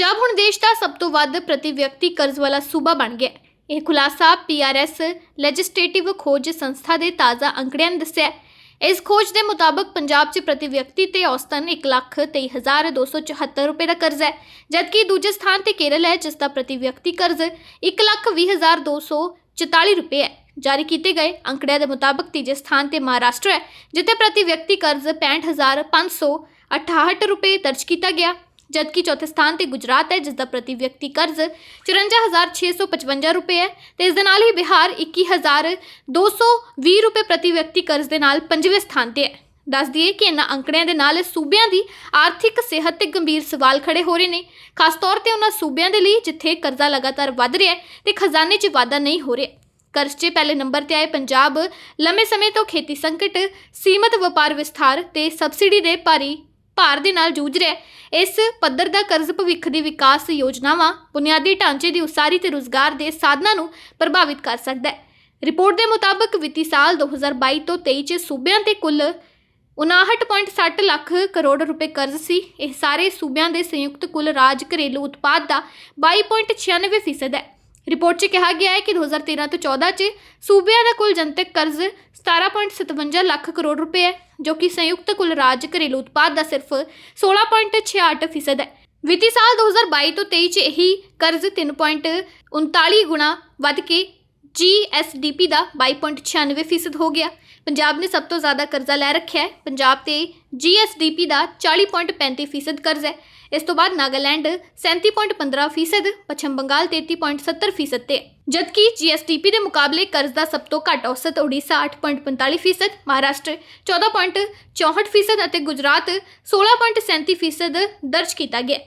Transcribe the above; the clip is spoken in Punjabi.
ਪੰਜਾਬ ਹੁਣ ਦੇਸ਼ ਦਾ ਸਭ ਤੋਂ ਵੱਧ ਪ੍ਰਤੀ ਵਿਅਕਤੀ ਕਰਜ਼ ਵਾਲਾ ਸੂਬਾ ਬਣ ਗਿਆ ਹੈ। ਇਹ ਖੁਲਾਸਾ ਪੀਆਰਐਸ ਲੈਜਿਸਲੇਟਿਵ ਖੋਜ ਸੰਸਥਾ ਦੇ ਤਾਜ਼ਾ ਅੰਕੜਿਆਂ ਨੇ ਦੱਸਿਆ ਹੈ। ਇਸ ਖੋਜ ਦੇ ਮੁਤਾਬਕ ਪੰਜਾਬ 'ਚ ਪ੍ਰਤੀ ਵਿਅਕਤੀ ਤੇ ਔਸਤਨ 1,23,274 ਰੁਪਏ ਦਾ ਕਰਜ਼ ਹੈ ਜਦਕਿ ਦੂਜੇ ਸਥਾਨ ਤੇ ਕੇਰਲ ਹੈ ਜਿਸ ਦਾ ਪ੍ਰਤੀ ਵਿਅਕਤੀ ਕਰਜ਼ 1,20,244 ਰੁਪਏ ਹੈ ਜਾਰੀ ਕੀਤੇ ਗਏ ਅੰਕੜਿਆਂ ਦੇ ਮੁਤਾਬਕ ਤੀਜੇ ਸਥਾਨ ਤੇ ਮਹਾਰਾਸ਼ਟਰ ਹੈ ਜਿੱਥੇ ਪ੍ਰਤੀ ਵਿਅਕਤੀ ਕਰਜ਼ 65,568 ਰੁਪਏ ਦਰਜ ਕੀਤਾ ਗਿਆ ਜਦਕਿ ਚੌਥੇ ਸਥਾਨ ਤੇ ਗੁਜਰਾਤ ਹੈ ਜਿਸ ਦਾ ਪ੍ਰਤੀ ਵਿਅਕਤੀ ਕਰਜ਼ 54655 ਰੁਪਏ ਹੈ ਤੇ ਇਸ ਦੇ ਨਾਲ ਹੀ ਬਿਹਾਰ 21220 ਰੁਪਏ ਪ੍ਰਤੀ ਵਿਅਕਤੀ ਕਰਜ਼ ਦੇ ਨਾਲ ਪੰਜਵੇਂ ਸਥਾਨ ਤੇ ਹੈ। ਦੱਸ ਦਈਏ ਕਿ ਇਹਨਾਂ ਅੰਕੜਿਆਂ ਦੇ ਨਾਲ ਸੂਬਿਆਂ ਦੀ ਆਰਥਿਕ ਸਿਹਤ ਤੇ ਗੰਭੀਰ ਸਵਾਲ ਖੜੇ ਹੋ ਰਹੇ ਨੇ। ਖਾਸ ਤੌਰ ਤੇ ਉਹਨਾਂ ਸੂਬਿਆਂ ਦੇ ਲਈ, ਜਿੱਥੇ ਕਰਜ਼ਾ ਲਗਾਤਾਰ ਵੱਧ ਰਿਹਾ ਹੈ ਤੇ ਖਜ਼ਾਨੇ 'ਚ ਵਾਧਾ ਨਹੀਂ ਹੋ ਰਿਹਾ। ਕਰਜ਼ 'ਚ ਪਹਿਲੇ ਨੰਬਰ ਤੇ ਆਏ ਪੰਜਾਬ ਲੰਮੇ ਸਮੇਂ ਤੋਂ ਖੇਤੀ ਸੰਕਟ, ਸੀਮਤ ਵਪਾਰ ਵਿਸਥਾਰ ਤੇ ਸਬਸਿਡੀ ਦੇ ਭਾਰੀ ਭਾਰ ਦੇ ਨਾਲ ਜੂਝ ਰਿਹਾ ਹੈ। ਇਸ ਪੱਧਰ ਦਾ ਕਰਜ਼ ਭਵਿੱਖ ਦੀ ਵਿਕਾਸ ਯੋਜਨਾਵਾਂ ਬੁਨਿਆਦੀ ਢਾਂਚੇ ਦੀ ਉਸਾਰੀ ਤੇ ਰੁਜ਼ਗਾਰ ਦੇ ਸਾਧਨਾਂ ਨੂੰ ਪ੍ਰਭਾਵਿਤ ਕਰ ਸਕਦਾ ਹੈ। ਰਿਪੋਰਟ ਦੇ ਮੁਤਾਬਕ ਵਿੱਤੀ ਸਾਲ 2022 ਤੋਂ 23 ਚ ਸੂਬਿਆਂ ਤੇ ਕੁੱਲ 59.60 ਲੱਖ ਕਰੋੜ ਰੁਪਏ ਕਰਜ਼ ਸੀ। ਇਹ ਸਾਰੇ ਸੂਬਿਆਂ ਦੇ ਸੰਯੁਕਤ ਕੁੱਲ ਰਾਜ ਘਰੇਲੂ ਉਤਪਾਦ ਦਾ 22.96% ਫੀਸਦ ਹੈ। ਰਿਪੋਰਟ 'ਚ ਕਿਹਾ ਗਿਆ ਹੈ ਕਿ 2013 ਤੋਂ 14 'ਚ ਸੂਬਿਆਂ ਦਾ ਕੁੱਲ ਜਨਤਕ ਕਰਜ਼ 17.57 ਲੱਖ ਕਰੋੜ ਰੁਪਏ ਹੈ, ਜੋ ਕਿ ਸੰਯੁਕਤ ਕੁੱਲ ਰਾਜ ਘਰੇਲੂ ਉਤਪਾਦ ਦਾ ਸਿਰਫ 16.68 ਫੀਸਦ ਹੈ। ਵਿੱਤੀ ਸਾਲ 2022 ਤੋਂ 23 'ਚ ਇਹੀ ਕਰਜ਼ 3.39 ਗੁਣਾ ਵੱਧ ਕੇ GSDP ਦਾ 22.96 ਫੀਸਦ ਹੋ ਗਿਆ। ਪੰਜਾਬ ਨੇ ਸਭ ਤੋਂ ਜ਼ਿਆਦਾ ਕਰਜ਼ਾ ਲੈ ਰੱਖਿਆ ਹੈ। ਪੰਜਾਬ ਤੇ GSDP ਦਾ 40.35 ਫੀਸਦ ਕਰਜ਼ ਹੈ। ਇਸ ਤੋਂ ਬਾਅਦ ਨਾਗਾਲੈਂਡ 37.15 ਫੀਸਦ, ਪੱਛਮ ਬੰਗਾਲ 33.70 ਫੀਸਦ ਤੇ ਹੈ। ਜਦਕਿ GSDP ਦੇ ਮੁਕਾਬਲੇ ਕਰਜ਼ ਦਾ ਸਭ ਤੋਂ ਘੱਟ ਔਸਤ ਓਡੀਸ਼ਾ 8.45 ਫੀਸਦ, ਮਹਾਰਾਸ਼ਟਰ 14.64 ਫੀਸਦ ਅਤੇ ਗੁਜਰਾਤ 16.37 ਫੀਸਦ ਦਰਜ ਕੀਤਾ ਗਿਆ